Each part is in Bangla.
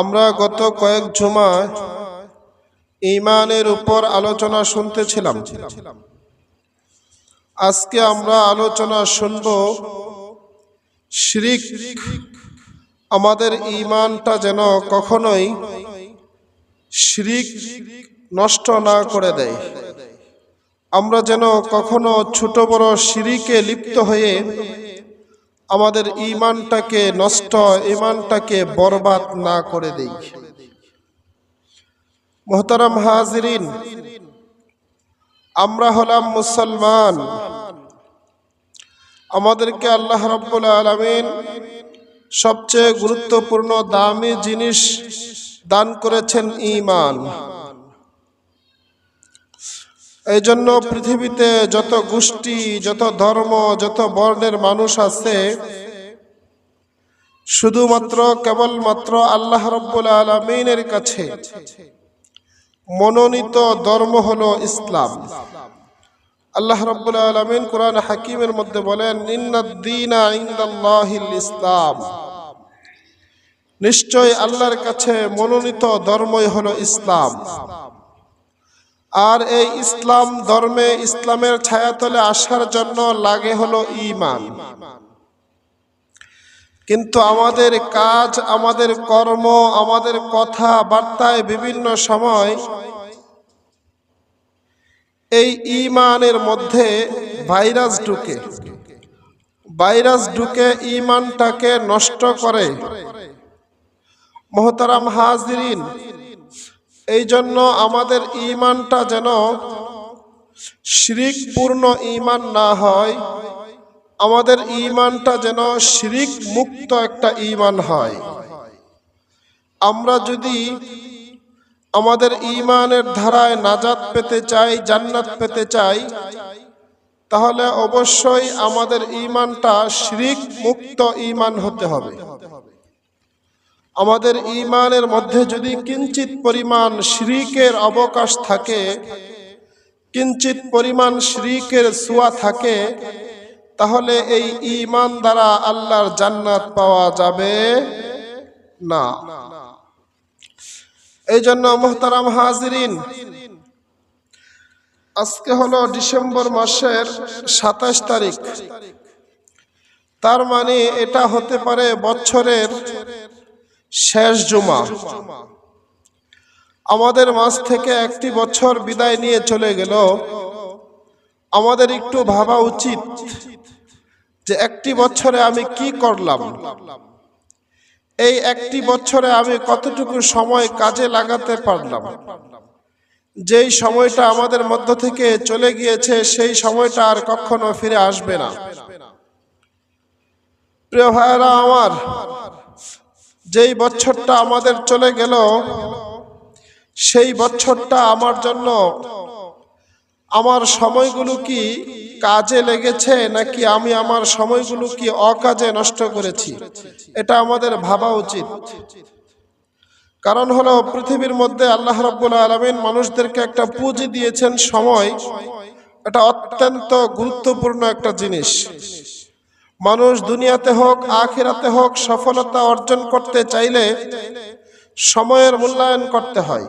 আমরা গত কয়েক জুমায় ইমানের উপর আলোচনা শুনতেছিলাম। আজকে আমরা আলোচনা শুনব শিরিক, আমাদের ইমানটা যেন কখনোই শিরিক নষ্ট না করে দেয়। আমরা যেন কখনো ছোট বড় শিরিকে লিপ্ত হয়ে আমাদের ইমানটাকে নষ্ট ইমানটাকে বরবাদ না করে দেই। মোহতারাম হাজিরিন, আমরা হলাম মুসলমান। আমাদেরকে আল্লাহ রব্বুল আলমিন সবচেয়ে গুরুত্বপূর্ণ দামি জিনিস দান করেছেন ইমান এই জন্য পৃথিবীতে যত গোষ্ঠী, যত ধর্ম, যত বর্ণের মানুষ আছে, শুধুমাত্র, কেবলমাত্র আল্লাহ রব্বুল আলমিনের কাছে মনোনীত ধর্ম হল ইসলাম। আল্লাহ রব্বুল আলমিন কোরআন হাকিমের মধ্যে বলেন ইসলাম। নিশ্চয় আল্লাহর কাছে মনোনীত ধর্মই হলো ইসলাম। আর এই ইসলাম ধর্মে ইসলামের ছায়াতলে আসার জন্য লাগে হলো ইমান কিন্তু আমাদের কাজ, আমাদের কর্ম, আমাদের কথা বার্তায় বিভিন্ন সময় এই ইমানের মধ্যে ভাইরাস ঢুকে। ভাইরাস ঢুকে ইমানটাকে নষ্ট করে। মোহতারাম হাজরিন এই জন্য আমাদের ইমানটা যেন শিরিক পূর্ণ ইমান না হয়, আমাদের ইমানটা যেন শিরিক মুক্ত একটা ইমান হয়। আমরা যদি আমাদের ইমানের ধারায় নাজাত পেতে চাই, জান্নাত পেতে চাই, তাহলে অবশ্যই আমাদের ইমানটা শিরিক মুক্ত ইমান হতে হবে। আমাদের ইমানের মধ্যে যদি কিঞ্চিত পরিমাণ শ্রিকের অবকাশ থাকে কিঞ্চিত পরিমাণ শ্রিকের সুয়া থাকে, তাহলে এই ইমান দ্বারা আল্লাহর জান্নাত পাওয়া যাবে না। এই জন্য মোহতারাম হাজিরিন, আজকে হলো ডিসেম্বর মাসের সাতাশ তারিখ। তার মানে এটা হতে পারে বছরের শেষ জুমা। আমাদের মাঝ থেকে একটি বছর বিদায় নিয়ে চলে গেল। আমাদের একটু ভাবা উচিত যে একটি বছরে আমি কি করলাম? এই একটি বছরে আমি কতটুকু সময় কাজে লাগাতে পারলাম? যেই সময়টা আমাদের মধ্য থেকে চলে গিয়েছে, সেই সময়টা আর কখনো ফিরে আসবে না। প্রিয় ভাইয়েরা আমার যেই বছরটা আমাদের চলে গেল, সেই বছরটা আমার জন্য আমার সময়গুলো কি কাজে লেগেছে নাকি আমি আমার সময়গুলো কি অকাজে নষ্ট করেছি? এটা আমাদের ভাবা উচিত। কারণ হলো পৃথিবীর মধ্যে আল্লাহ রাব্বুল আলমিন মানুষদেরকে একটা পুঁজি দিয়েছেন সময়। এটা অত্যন্ত গুরুত্বপূর্ণ একটা জিনিস। মানুষ দুনিয়াতে হোক, আখিরাতে হোক, সফলতা অর্জন করতে চাইলে সময়ের মূল্যায়ন করতে হয়।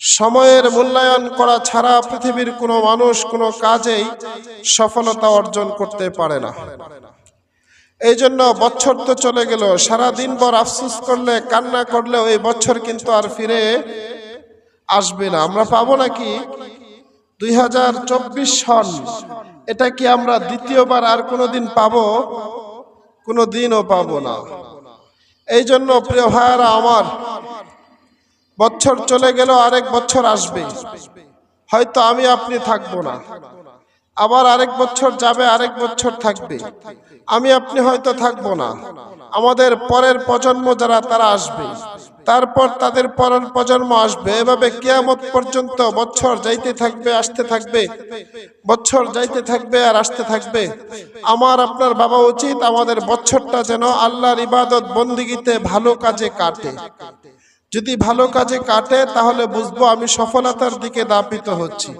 সময়ের মূল্যায়ন করা ছাড়া পৃথিবীর কোনো মানুষ কোনো কাজেই সফলতা অর্জন করতে পারে না। এই জন্য বছর তো চলে গেল, সারা দিন ভর আফসুস করলে, কান্না করলেও এই বছর কিন্তু আর ফিরে আসবে না। আমরা পাবো নাকি? দুই হাজার চব্বিশ সন। এটা কি আমরা দ্বিতীয়বার আর কোনোদিন পাবো? কোনো দিনও পাবো না। এই জন্য প্রিয় ভাইয়ারা আমার, বছর চলে গেল আরেক বছর আসবে। হয়তো আমি আপনি থাকব না। আবার আরেক বছর যাবে, আরেক বছর থাকবে। আমি আপনি হয়তো থাকব না। আমাদের পরের প্রজন্ম যারা, তারা আসবে। তারপর তাদের পরের প্রজন্ম আসবে। এভাবে কেয়ামত পর্যন্ত বছর যাইতে থাকবে, আসতে থাকবে, বছর যাইতে থাকবে আর আসতে থাকবে। আমার, আপনার বাবা উচিত, আমাদের বছরটা যেন আল্লাহর ইবাদত বন্দিগিতে ভালো কাজে কাটে। যদি ভালো কাজে কাটে, তাহলে বুঝব আমি সফলতার দিকে দাপিত হচ্ছি।